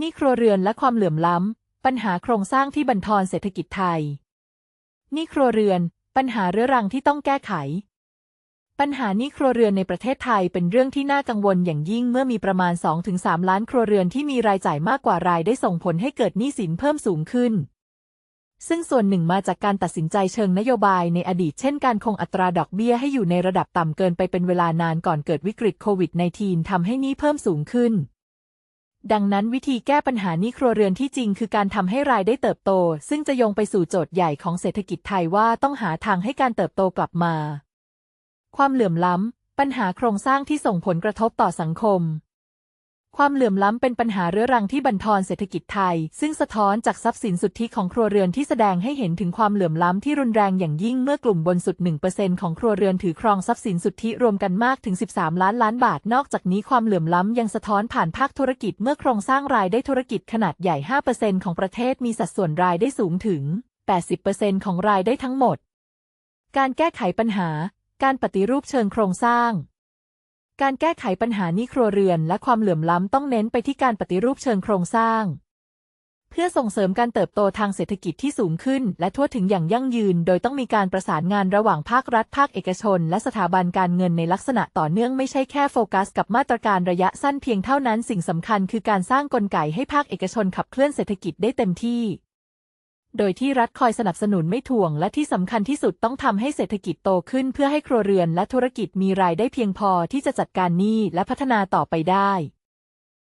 นี้ครัวเรือนและความเหลื่อมล้ำ ปัญหาโครงสร้างที่บั่นทอนเศรษฐกิจไทย นี้ครัวเรือน ปัญหาเรื้อรังที่ต้องแก้ไข ปัญหานี้ครัวเรือนในประเทศไทยเป็นเรื่องที่น่ากังวลอย่างยิ่งเมื่อมีประมาณ 2-3 ล้านครัวเรือนที่มีรายจ่ายมากกว่ารายได้ส่งผลให้เกิดหนี้สินเพิ่มสูงขึ้น ซึ่งส่วนหนึ่งมาจากการตัดสินใจเชิงนโยบายในอดีตเช่นการคงอัตราดอกเบี้ยให้อยู่ในระดับต่ำเกินไปเป็นเวลานานก่อนเกิดวิกฤตโควิด -19 ทำให้หนี้เพิ่มสูงขึ้น ดังนั้นวิธีแก้ปัญหานี้ครัวเรือนที่จริงคือการทำให้รายได้เติบโต ซึ่งจะโยงไปสู่โจทย์ใหญ่ของเศรษฐกิจไทยว่าต้องหาทางให้การเติบโตกลับมา ความเหลื่อมล้ำปัญหาโครงสร้างที่ส่งผลกระทบต่อสังคม ความเหลื่อมล้ำเป็นปัญหาเรื้อรังที่บั่นทอนเศรษฐกิจไทย ซึ่งสะท้อนจากทรัพย์สินสุทธิของครัวเรือนที่แสดงให้เห็นถึงความเหลื่อมล้ำที่รุนแรงอย่างยิ่งเมื่อกลุ่มบนสุด 1%ของครัวเรือนถือครองทรัพย์สินสุทธิรวมกันมากถึง 13 ล้านล้านบาท นอกจากนี้ความเหลื่อมล้ำยังสะท้อนผ่านภาคธุรกิจเมื่อโครงสร้างรายได้ธุรกิจขนาดใหญ่ 5%ของประเทศมีสัดส่วนรายได้สูงถึง 80%ของรายได้ทั้งหมด การแก้ไขปัญหา การปฏิรูปเชิงโครงสร้าง การแก้ไขปัญหานี้ครัวเรือนและความเหลื่อมล้ำต้องเน้นไปที่การปฏิรูปเชิงโครงสร้าง เพื่อส่งเสริมการเติบโตทางเศรษฐกิจที่สูงขึ้น และทั่วถึงอย่างยั่งยืน โดยต้องมีการประสานงานระหว่างภาครัฐ ภาคเอกชน และสถาบันการเงินในลักษณะต่อเนื่องไม่ใช่แค่โฟกัส กับมาตรการระยะสั้นเพียงเท่านั้นสิ่งสำคัญคือการสร้างกลไกให้ภาคเอกชนขับเคลื่อนเศรษฐกิจได้เต็มที่ โดยที่รัฐคอยสนับสนุนไม่ถ่วงและที่สำคัญที่สุดต้องทำให้เศรษฐกิจโตขึ้นเพื่อให้ครัวเรือนและธุรกิจมีรายได้เพียงพอที่จะจัดการหนี้และพัฒนาต่อไปได้